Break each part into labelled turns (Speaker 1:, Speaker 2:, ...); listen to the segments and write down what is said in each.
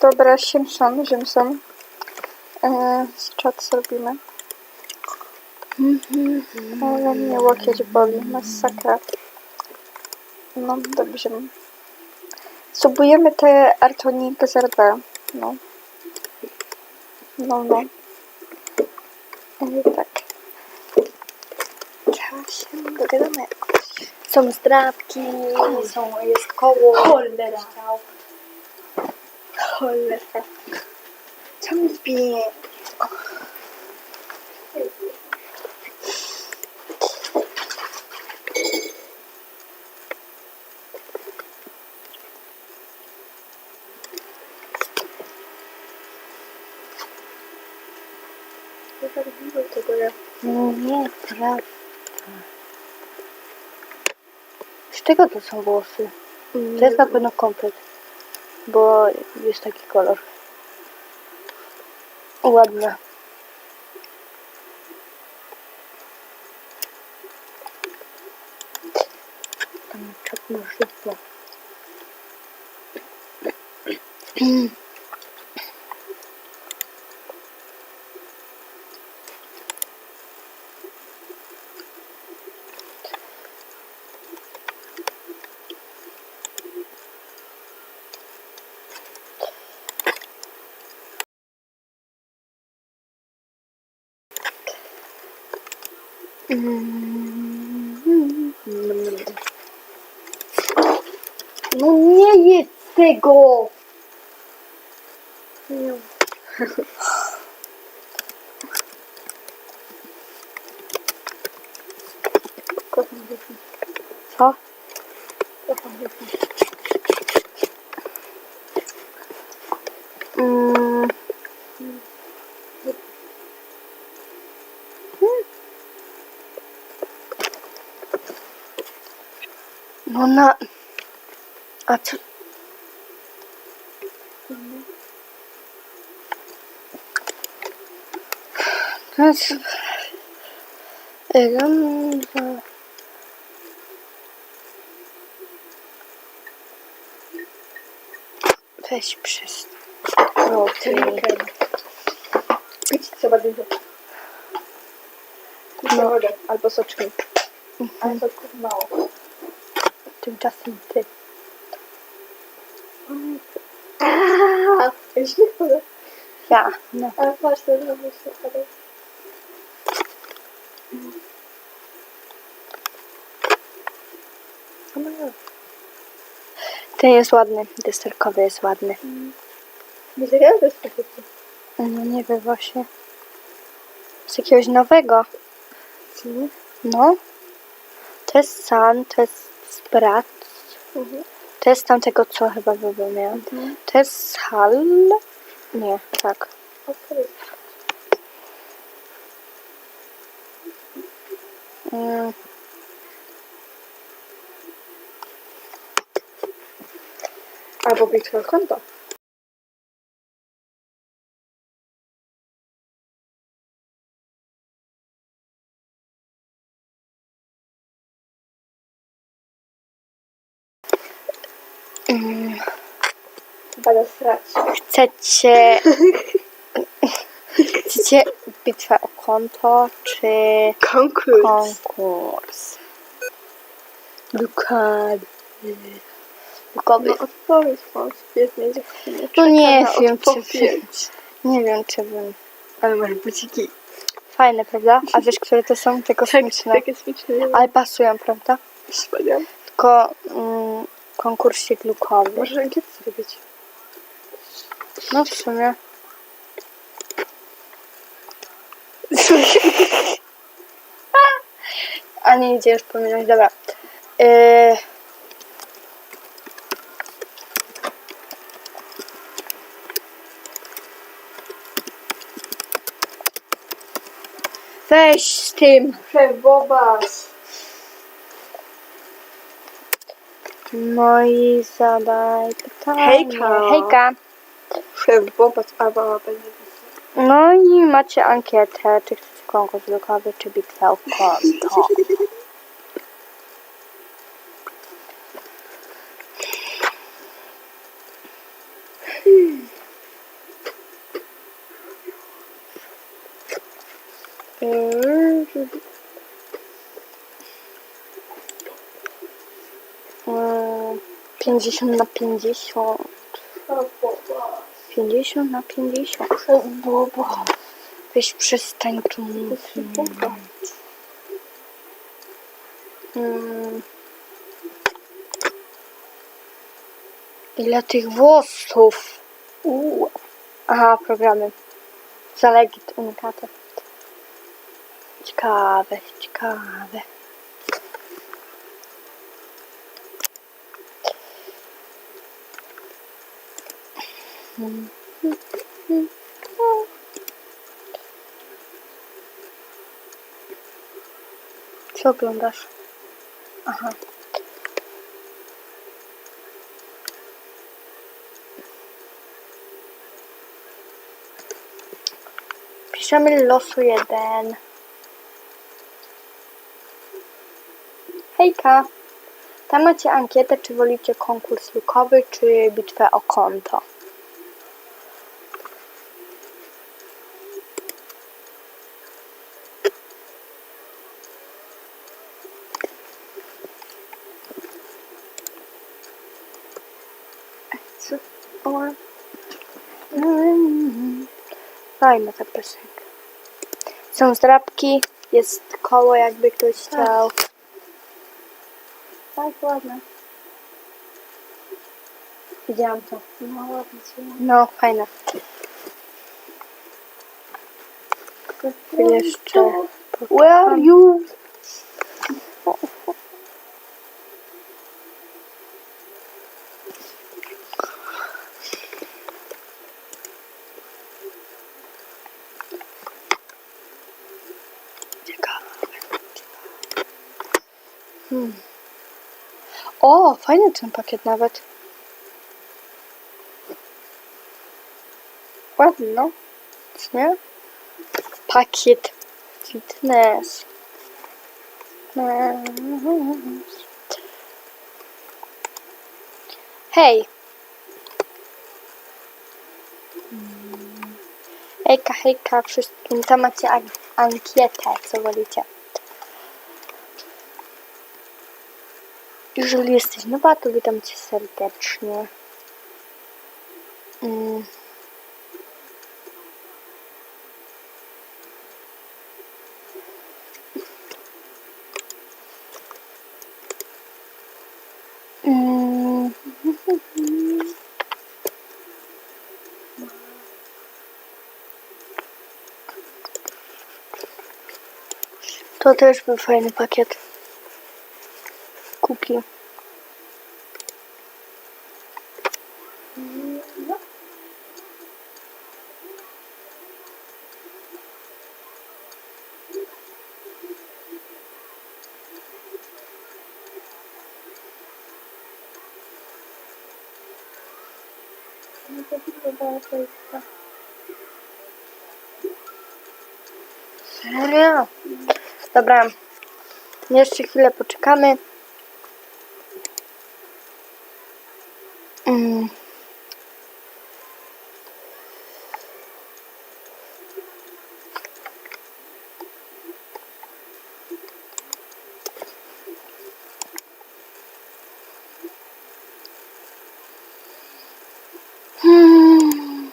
Speaker 1: Dobra, Simpson, Simpson. E, z czat zrobimy. Ale mnie łokieć boli, masakra. No, dobrze. Subujemy te Artonik ZRB. No. No, no. E, tak. Trzeba się dogadamy jakoś.
Speaker 2: Są zdrabki, są, jest koło.
Speaker 1: Cholera. Cholera. Co mi bije?
Speaker 2: No nie, prawda. Z czego to są włosy? To jest na pewno komplet. Bo jest taki kolor. Ładne. Tam czapno żywno. No nie jedz tego! Co? Mm. No na... A co? To jest... Ram- Weź przez... No, ty...
Speaker 1: Pić trzeba dużo. Kupię
Speaker 2: No.
Speaker 1: wodę albo soczki. Ale soczków mało.
Speaker 2: Tymczasem ty.
Speaker 1: Aaaa! Już nie chodzę.
Speaker 2: Ja. No.
Speaker 1: Patrz, to pada.
Speaker 2: Ten jest ładny. Desterkowy jest ładny.
Speaker 1: Pakietu.
Speaker 2: No nie wiem właśnie. Z jakiegoś nowego. No. To jest Sun, to jest Sprat.
Speaker 1: Mhm.
Speaker 2: To jest tamtego, co chyba był miałem. To jest Hal. Nie, tak.
Speaker 1: Okej.
Speaker 2: Mm.
Speaker 1: Albo bitwa konta.
Speaker 2: Mm.
Speaker 1: Chyba do.
Speaker 2: Chcecie... Chcecie bitwę o konto, czy
Speaker 1: Konkurs.
Speaker 2: konkurs? Dokładnie. Dokładnie.
Speaker 1: No odpowiedź mam świetnej dziewczyny.
Speaker 2: No nie
Speaker 1: Czeka na
Speaker 2: wiem, czy
Speaker 1: odpowiedź.
Speaker 2: Nie wiem, czy bym...
Speaker 1: Ale masz buciki.
Speaker 2: Fajne, prawda? A wiesz, które to są? Te kosmiczne.
Speaker 1: Takie śmieszne.
Speaker 2: Ale pasują, prawda?
Speaker 1: Wspaniale.
Speaker 2: Tylko mm, konkursik lukowy.
Speaker 1: Możesz ankietę zrobić.
Speaker 2: No w sumie. A nie idzie już pominąć, dobra. Yy... Weź z tym.
Speaker 1: Przebobas.
Speaker 2: No i zadaj pytanie.
Speaker 1: Hejka.
Speaker 2: Hejka.
Speaker 1: Przebobas, albo będzie
Speaker 2: No i macie ankietę, czy chcecie konkurs lukowy, czy bitwę o konto. 50 na 50. 50 na 50. Weź przestań tu mówić. Mm. Ile tych włosów?
Speaker 1: Uuu.
Speaker 2: Aha, programy. Zalegit unikate. Ciekawe, ciekawe. Co oglądasz? Aha. Piszemy losu jeden. Hejka. Tam macie ankietę, czy wolicie konkurs lukowy, czy bitwę o konto. Co? O. Mm. Fajna ta piosenka. Są zdrabki, jest koło jakby ktoś chciał.
Speaker 1: Tak, ładne.
Speaker 2: Widziałam to.
Speaker 1: No ładnie.
Speaker 2: No, fajne. Jeszcze.
Speaker 1: Where are you?
Speaker 2: Ciekawe. Hmm. O, fajny ten pakiet nawet. Ładny, no. Nie? Pakiet fitness. Hej. Hejka, hejka wszystkim. Tam macie an- ankietę, co wolicie. Jeżeli jesteś nowa, to witam cię serdecznie. Mm. Mm. To też był fajny pakiet. Kuki. Serio? Dobra. Jeszcze chwilę poczekamy. Mm. Hmm.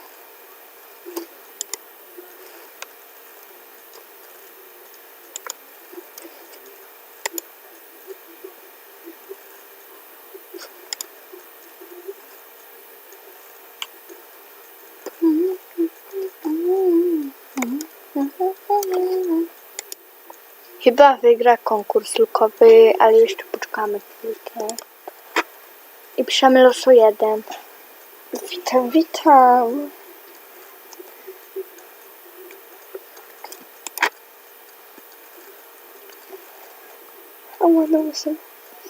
Speaker 2: Chyba wygra konkurs lukowy, ale jeszcze poczekamy chwilkę. I piszemy losu jeden.
Speaker 1: Witam, witam. O, ładne łysy.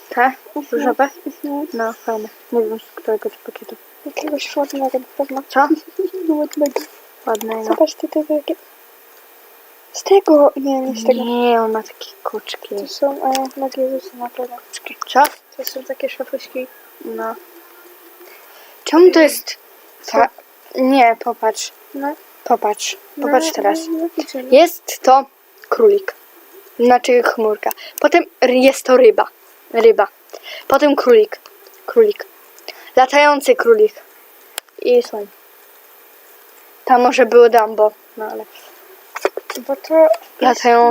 Speaker 2: Tak? Różowe?
Speaker 1: Mhm.
Speaker 2: No, fajne. Nie wiem z którego to pakietu.
Speaker 1: Jakiegoś ładnego na pewno.
Speaker 2: Co?
Speaker 1: Ładnego.
Speaker 2: Ładnego.
Speaker 1: Zobacz tutaj takie... Z tego, nie, nie z tego.
Speaker 2: Nie, on ma takie koczki.
Speaker 1: To są e, nogi Jezusa na pewno.
Speaker 2: Co?
Speaker 1: To są takie szafuśki.
Speaker 2: No. Czemu to jest... Ta... Nie, popatrz.
Speaker 1: No.
Speaker 2: Popatrz. Popatrz
Speaker 1: no,
Speaker 2: teraz.
Speaker 1: No, no, widzimy.
Speaker 2: Jest to królik. Znaczy chmurka. Potem jest to ryba. Ryba. Potem królik. Królik. Latający królik. I słoń. Tam może było Dumbo, no ale
Speaker 1: Bo to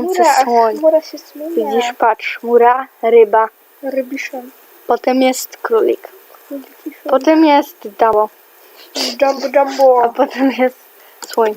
Speaker 1: chmura, a
Speaker 2: słoń.
Speaker 1: chmura się zmienia.
Speaker 2: widzisz, patrz, chmura, ryba.
Speaker 1: Rybiszem.
Speaker 2: Potem jest królik.
Speaker 1: Są.
Speaker 2: Potem jest Dumbo.
Speaker 1: Jumbo, jumbo.
Speaker 2: A potem jest słoń.